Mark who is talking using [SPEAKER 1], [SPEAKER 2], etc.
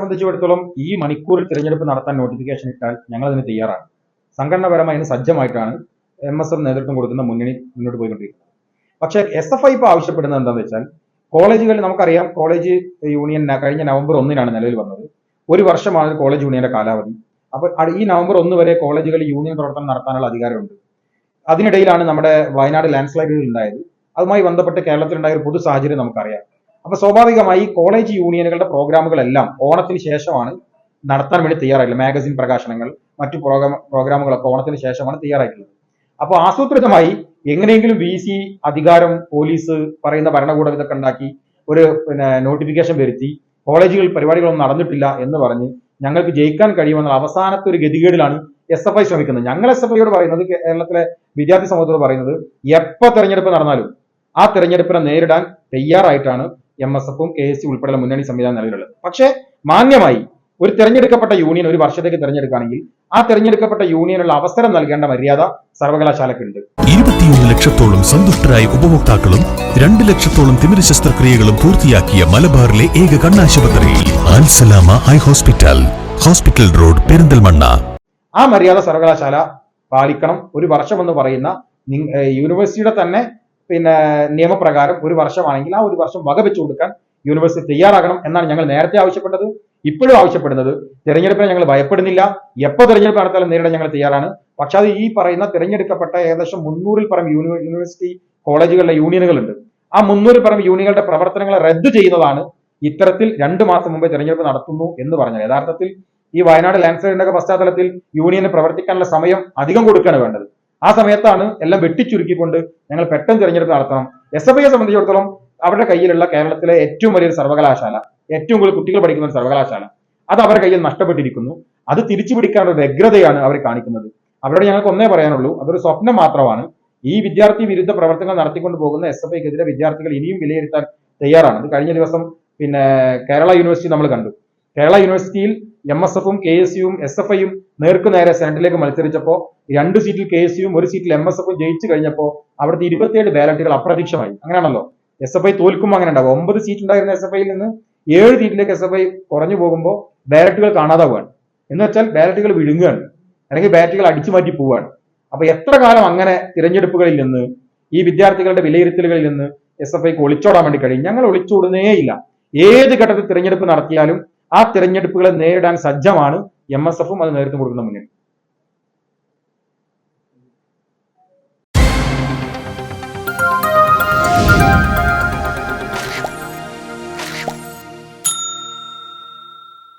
[SPEAKER 1] സംബന്ധിച്ചിടത്തോളം ഈ മണിക്കൂറിൽ തിരഞ്ഞെടുപ്പ് നടത്താൻ നോട്ടിഫിക്കേഷൻ ഇട്ടാൽ ഞങ്ങൾ അതിന് തയ്യാറാണ്. സംഘടനാപരമായി അതിന് സജ്ജമായിട്ടാണ് എം എസ് എഫ് നേതൃത്വം കൊടുക്കുന്ന മുന്നണി മുന്നോട്ട് പോയിക്കൊണ്ടിരിക്കുന്നത്. പക്ഷേ എസ് എഫ് ഐ ഇപ്പോൾ ആവശ്യപ്പെടുന്നത് എന്താണെന്ന് വെച്ചാൽ കോളേജുകളിൽ നമുക്കറിയാം കോളേജ് യൂണിയൻ കഴിഞ്ഞ നവംബർ ഒന്നിനാണ് നിലവിൽ വന്നത്. ഒരു വർഷമാണ് കോളേജ് യൂണിയന്റെ കാലാവധി. അപ്പോൾ ഈ നവംബർ ഒന്ന് വരെ കോളേജുകളിൽ യൂണിയൻ പ്രവർത്തനം നടത്താനുള്ള അധികാരമുണ്ട്. അതിനിടയിലാണ് നമ്മുടെ വയനാട് ലാൻഡ് സ്ലൈഡുകൾ ഉണ്ടായത്. അതുമായി ബന്ധപ്പെട്ട് കേരളത്തിലുണ്ടായ ഒരു പൊതു സാഹചര്യം നമുക്കറിയാം. അപ്പൊ സ്വാഭാവികമായി കോളേജ് യൂണിയനുകളുടെ പ്രോഗ്രാമുകളെല്ലാം ഓണത്തിന് ശേഷമാണ് നടത്താൻ വേണ്ടി തയ്യാറായിട്ടുള്ളത്. മാഗസിൻ പ്രകാശനങ്ങൾ മറ്റു പ്രോഗ്രാം പ്രോഗ്രാമുകളൊക്കെ ഓണത്തിന് ശേഷമാണ് തയ്യാറായിട്ടുള്ളത്. അപ്പോൾ ആസൂത്രിതമായി എങ്ങനെയെങ്കിലും വി സി അധികാരം പോലീസ് പറയുന്ന ഭരണകൂടം ഇതൊക്കെ ഉണ്ടാക്കി ഒരു പിന്നെ നോട്ടിഫിക്കേഷൻ വരുത്തി കോളേജുകളിൽ പരിപാടികളൊന്നും നടന്നിട്ടില്ല എന്ന് പറഞ്ഞ് ഞങ്ങൾക്ക് ജയിക്കാൻ കഴിയുമെന്ന അവസാനത്തെ ഒരു ഗതികേടിലാണ് എസ് എഫ് ഐ ശ്രമിക്കുന്നത്. ഞങ്ങൾ എസ് എഫ് ഐയോട് പറയുന്നത് കേരളത്തിലെ വിദ്യാർത്ഥി സമൂഹത്തോട് പറയുന്നത് എപ്പോൾ തെരഞ്ഞെടുപ്പ് നടന്നാലും ആ തെരഞ്ഞെടുപ്പിനെ നേരിടാൻ തയ്യാറായിട്ടാണ് എം എസ് എഫും കെ എസ് സി ഉൾപ്പെടെയുള്ള മുന്നണി സംവിധാനം നിലവിലുള്ളത് പക്ഷേ മാന്യമായി ഒരു തെരഞ്ഞെടുക്കപ്പെട്ട യൂണിയൻ ഒരു വർഷത്തേക്ക് തെരഞ്ഞെടുക്കുകയാണെങ്കിൽ ആ തെരഞ്ഞെടുക്കപ്പെട്ട യൂണിയനുള്ള അവസരം നൽകേണ്ട മര്യാദ സർവകലാശാലക്കുണ്ട്
[SPEAKER 2] ഇരുപത്തിയൊന്ന് ലക്ഷത്തോളം സന്തുഷ്ടരായ ഉപഭോക്താക്കളും രണ്ട് ലക്ഷത്തോളം തിമിര ശസ്ത്രക്രിയകളും പൂർത്തിയാക്കിയ മലബാറിലെ ഏക കണ്ണാശുപത്രി Alsalama eye hospital hospital road Perinthalmanna.
[SPEAKER 1] ആ മര്യാദ സർവകലാശാല പാലിക്കണം. ഒരു വർഷം എന്ന് പറയുന്ന യൂണിവേഴ്സിറ്റിയുടെ തന്നെ പിന്നെ നിയമപ്രകാരം ഒരു വർഷമാണെങ്കിൽ ആ ഒരു വർഷം വകവെച്ചു കൊടുക്കാൻ യൂണിവേഴ്സിറ്റി തയ്യാറാകണം എന്നാണ് ഞങ്ങൾ നേരത്തെ ആവശ്യപ്പെട്ടത്. ഇപ്പോഴും ആവശ്യപ്പെടുന്നത്. തിരഞ്ഞെടുപ്പിനെ ഞങ്ങൾ ഭയപ്പെടുന്നില്ല. എപ്പോൾ തിരഞ്ഞെടുപ്പ് നടത്താലും നേരിടാൻ ഞങ്ങൾ തയ്യാറാണ്. പക്ഷെ അത് ഈ പറയുന്ന തിരഞ്ഞെടുക്കപ്പെട്ട ഏകദേശം മുന്നൂറിൽ പരം യൂണി- യൂണിവേഴ്സിറ്റി കോളേജുകളിലെ യൂണിയനുകളുണ്ട്. ആ മുന്നൂറിൽ പരം യൂണിയനുകളുടെ പ്രവർത്തനങ്ങളെ റദ്ദ് ചെയ്യുന്നതാണ് ഇത്തരത്തിൽ രണ്ട് മാസം മുമ്പേ തിരഞ്ഞെടുപ്പ് നടത്തുന്നു എന്ന് പറഞ്ഞത്. യഥാർത്ഥത്തിൽ ഈ വയനാട് ലാൻഡ് സ്ലൈഡിന്റെ പശ്ചാത്തലത്തിൽ യൂണിയന് പ്രവർത്തിക്കാനുള്ള സമയം അധികം കൊടുക്കുകയാണ് വേണ്ടത്. ആ സമയത്താണ് എല്ലാം വെട്ടിച്ചുരുക്കിക്കൊണ്ട് ഞങ്ങൾ പെട്ടെന്ന് തിരഞ്ഞെടുപ്പ് നടത്തണം. എസ് എഫ് ഐയെ സംബന്ധിച്ചിടത്തോളം അവരുടെ കയ്യിലുള്ള കേരളത്തിലെ ഏറ്റവും വലിയൊരു സർവകലാശാല ഏറ്റവും കൂടുതൽ കുട്ടികൾ പഠിക്കുന്ന ഒരു സർവകലാശാല അത് അവരുടെ കയ്യിൽ നഷ്ടപ്പെട്ടിരിക്കുന്നു. അത് തിരിച്ചു പിടിക്കാനുള്ള വ്യഗ്രതയാണ് അവർ കാണിക്കുന്നത്. അവരോട് ഞങ്ങൾക്ക് ഒന്നേ പറയാനുള്ളൂ. അതൊരു സ്വപ്നം മാത്രമാണ്. ഈ വിദ്യാർത്ഥി വിരുദ്ധ പ്രവർത്തനങ്ങൾ നടത്തിക്കൊണ്ട് പോകുന്ന എസ് എഫ് ഐക്കെതിരെ വിദ്യാർത്ഥികൾ ഇനിയും വിലയിരുത്താൻ തയ്യാറാണ്. കഴിഞ്ഞ ദിവസം പിന്നെ കേരള യൂണിവേഴ്സിറ്റി നമ്മൾ കണ്ടു. കേരള യൂണിവേഴ്സിറ്റിയിൽ എം എസ് എഫും കെ എസ് യുവും എസ് എഫ് ഐയും നേർക്കുനേരെ സെനറ്റിലേക്ക് മത്സരിച്ചപ്പോൾ രണ്ട് സീറ്റിൽ കെ എസ് യുവും ഒരു സീറ്റിൽ എം എസ് എഫും ജയിച്ചു കഴിഞ്ഞപ്പോൾ അവിടുത്തെ ഇരുപത്തിയേഴ് ബാലറ്റുകൾ അപ്രതീക്ഷമായി. അങ്ങനെയാണല്ലോ. എസ് എഫ് ഐ തോൽക്കുമ്പോൾ അങ്ങനെ ഉണ്ടാവും. ഒമ്പത് സീറ്റ് ഉണ്ടായിരുന്ന എസ് എഫ് ഐയിൽ നിന്ന് ഏഴ് സീറ്റിലേക്ക് എസ് എഫ് ഐ കുറഞ്ഞു പോകുമ്പോൾ ബാലറ്റുകൾ കാണാതാവുകയാണ്. എന്ന് വെച്ചാൽ ബാലറ്റുകൾ വിഴുങ്ങുകയാണ്. അല്ലെങ്കിൽ ബാലറ്റുകൾ അടിച്ചു മാറ്റി പോവുകയാണ്. അപ്പൊ എത്ര കാലം അങ്ങനെ തിരഞ്ഞെടുപ്പുകളിൽ നിന്ന് ഈ വിദ്യാർത്ഥികളുടെ വിലയിരുത്തലുകളിൽ നിന്ന് എസ് എഫ് ഐക്ക് ഒളിച്ചോടാൻ വേണ്ടി കഴിയും? ഞങ്ങൾ ഒളിച്ചോടുന്നേയില്ല. ഏത് ഘട്ടത്തിൽ തിരഞ്ഞെടുപ്പ് നടത്തിയാലും ആ തിരഞ്ഞെടുപ്പുകളെ നേരിടാൻ സജ്ജമാണ് എം എസ് എഫും അത് നേതൃത്വം കൊടുക്കുന്ന മുന്നണി.